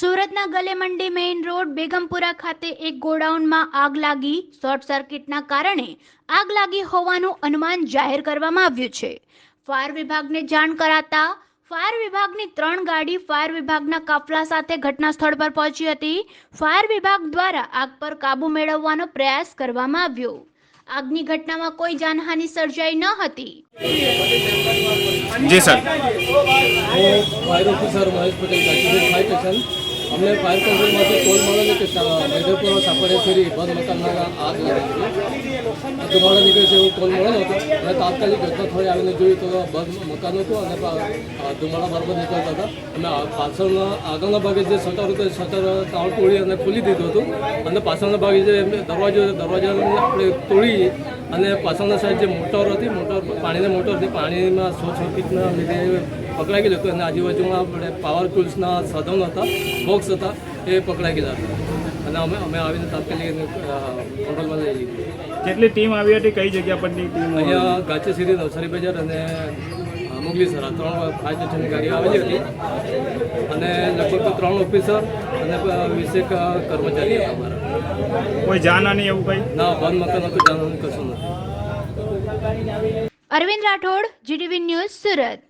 સુરતના ગલે મંડી main road Begumpura ખાતે એક ગોડાઉનમાં આગ લાગી. શોર્ટ સર્કિટના કારણે આગ લાગી હોવાનું અનુમાન જાહેર કરવામાં આવ્યું છે. ફાયર વિભાગને જાણ કરાતા ફાયર વિભાગની ત્રણ ગાડી ફાયર વિભાગના કાફલા સાથે ઘટના સ્થળ પર પહોંચી હતી. ફાયર વિભાગ દ્વારા આગ પર કાબુ મેળવવાનો પ્રયાસ કરવામાં આવ્યો. આગની ઘટનામાં કોઈ જાનહાનિ સર્જાઈ ન હતી. જી સર. હું fire officer Mahesh Patel Kachipur fire station અમને ફાયર કંટ્રોલમાંથી કોલ મળેલો કે સાપડે ફેરી બંધ મકાનમાં આગ લાગી છે ધુમાડો નીકળે છે એવો કોલ મળેલો હતો? અને તાત્કાલિક ઘટના થોડી આવીને જોયું તો બંધ મકાન હતું અને ધુમાડા બરાબર નીકળતા હતા. અને પાછળના આગળના ભાગે જે શટર હતું શટર તાળ તોડી અને ખોલી દીધું હતું. અને પાછળના ભાગે જે દરવાજો દરવાજાને આપણે તોડી અને પાછળના સાઈડ જે મોટર હતી, મોટર પાણીની મોટર હતી, પાણીમાં શોર્ટ સર્કિટના લીધે પકડાઈ ગયેલું હતું. અને આજુબાજુમાં પાવર ટૂલ્સના સાધનો હતા બોક્સ હતા, એ પકડાઈ ગયેલા હતા. અને અમે અમે આવીને તાત્કાલિક હોટલમાં લઈ લીધી. કેટલી ટીમ આવી હતી કઈ જગ્યા પરની ટીમ અહીંયા ગાચે સીધી નવસારી બજાર અને અ, મુગલીસરા ત્રણ ફાયર સ્ટેશનની ગાડીઓ આવેલી હતી. અને લગભગ તો ત્રણ ઓફિસર અને વીસેક કર્મચારી હતા અમારા. કોઈ જાનહાની એવું કઈ? ના બંધ મકાન હતું જાણવાનું કશું નથી. Arvind Rathod GTV news Surat.